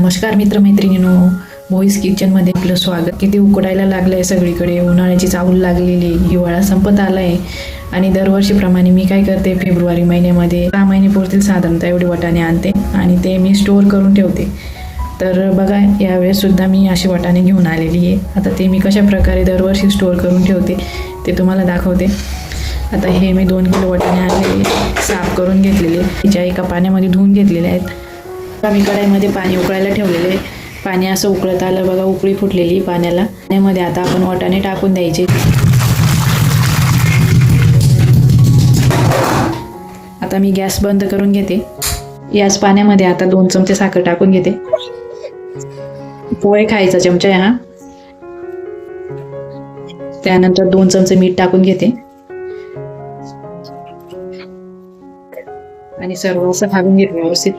नमस्कार मित्रमैत्रिणींनो मोईस किचनमध्ये आपलं स्वागत. किती उकडायला लागलं आहे सगळीकडे उन्हाळ्याची चाहूल लागलेली हिवाळा संपत आला आहे आणि दरवर्षीप्रमाणे मी काय करते फेब्रुवारी महिन्यामध्ये सहा महिने पुरतील साधारणतः एवढे वटाणे आणते आणि ते मी स्टोअर करून ठेवते. तर बघा यावेळेससुद्धा मी अशी वटाणे घेऊन आलेली आहे. आता ते मी कशा प्रकारे दरवर्षी स्टोअर करून ठेवते ते तुम्हाला दाखवते. आता हे मी दोन किलो वटाणे आणलेले साफ करून घेतलेले. तिच्या एका पाण्यामध्ये धुवून घेतलेले आहेत. आम्ही कढाईमध्ये पाणी उकळायला ठेवलेले आहे. पाणी असं उकळत आलं बघा उकळी फुटलेली पाण्याला. पाण्यामध्ये आता आपण वाटाणे टाकून द्यायचे. आता मी गॅस बंद करून घेते. याच पाण्यामध्ये आता दोन चमचे साखर टाकून घेते. पोहे खायचा चमचा हा. त्यानंतर दोन चमचे मीठ टाकून घेते. आणि सर्व असं घालून घेते व्यवस्थित.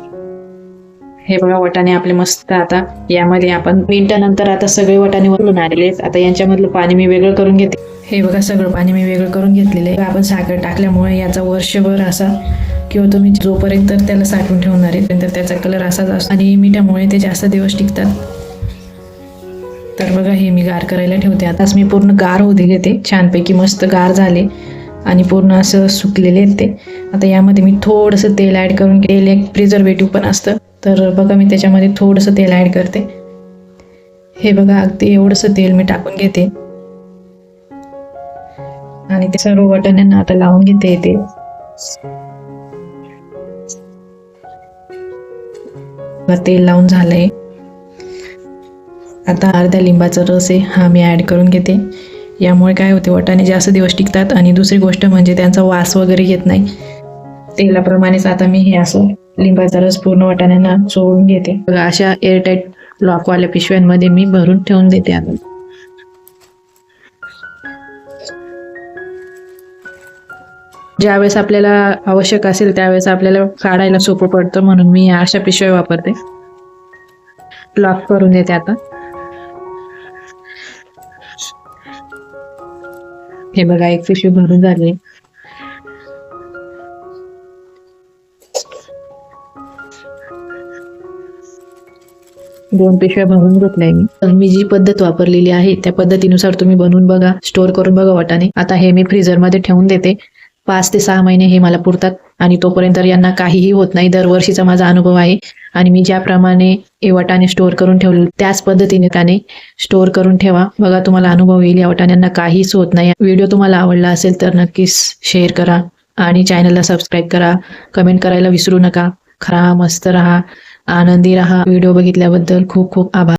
हे बघा वटाणे आपले मस्त आता. यामध्ये आपण मिनिटानंतर आता सगळे वटाणे वरून आलेले आहेत. आता यांच्यामधलं पाणी मी वेगळं करून घेते. हे बघा सगळं पाणी मी वेगळं करून घेतलेलं आहे. आपण साखर टाकल्यामुळे याचा वर्षभर असा किंवा तुम्ही जोपर्यंत त्याला साठवून ठेवणार आहे तर त्याचा कलर असाच असतो. आणि मिठामुळे ते जास्त दिवस टिकतात. तर बघा हे मी गार करायला ठेवते. आताच मी पूर्ण गार होऊ दिले ते. छानपैकी मस्त गार झाले. आणि पूर्ण असं सुकलेले आहेत ते. आता यामध्ये मी थोडंसं तेल ॲड करून तेल एक प्रिझर्वेटिव्ह पण असतं. तर बघा मी त्याच्यामध्ये थोडंसं तेल ॲड करते. हे बघा अगदी एवढंसं तेल मी टाकून घेते. आणि ते सर्व वाटाण्यांना आता लावून घेते ते तेल लावून झालंय. आता अर्ध्या लिंबाचा रस आहे हा मी ॲड करून घेते. यामुळे काय होते वाटाणे जास्त दिवस टिकतात. आणि दुसरी गोष्ट म्हणजे त्यांचा वास वगैरे येत नाही. तेलाप्रमाणेच आता मी हे असं लिंबाचा रस पूर्ण वाटाण्यांना चोळून घेते. बघा अशा एअरटाईट लॉकवाल्या पिशव्यांमध्ये मी भरून ठेवून देते आता. ज्यावेळेस आपल्याला आवश्यक असेल त्यावेळेस आपल्याला काढायला सोपं पडतं म्हणून मी अशा पिशव्या वापरते. लॉक करून देते आता. हे बघा एक पिशवी भरून झाली. दोन पिशव्या भरून घेतल्या मी. पण मी जी पद्धत वापरलेली आहे त्या पद्धतीनुसार तुम्ही बनवून बघा स्टोअर करून बघा वाटाणे. आता हे मी फ्रीजरमध्ये ठेवून देते. पाच ते सहा महिने हे मला पुरतात आणि तोपर्यंत यांना काहीही होत नाही. दरवर्षीचा माझा अनुभव आहे. आणि मी ज्याप्रमाणे हे वाटाणे स्टोअर करून ठेवले त्याच पद्धतीने त्याने स्टोअर करून ठेवा. बघा तुम्हाला अनुभव येईल. या वाटाण्यांना काहीच होत नाही. व्हिडिओ तुम्हाला आवडला असेल तर नक्कीच शेअर करा आणि चॅनलला सबस्क्राईब करा. कमेंट करायला विसरू नका. खरा मस्त राहा. आनंदी राहा. व्हिडिओ बघितल्याबद्दल खूप खूप आभार.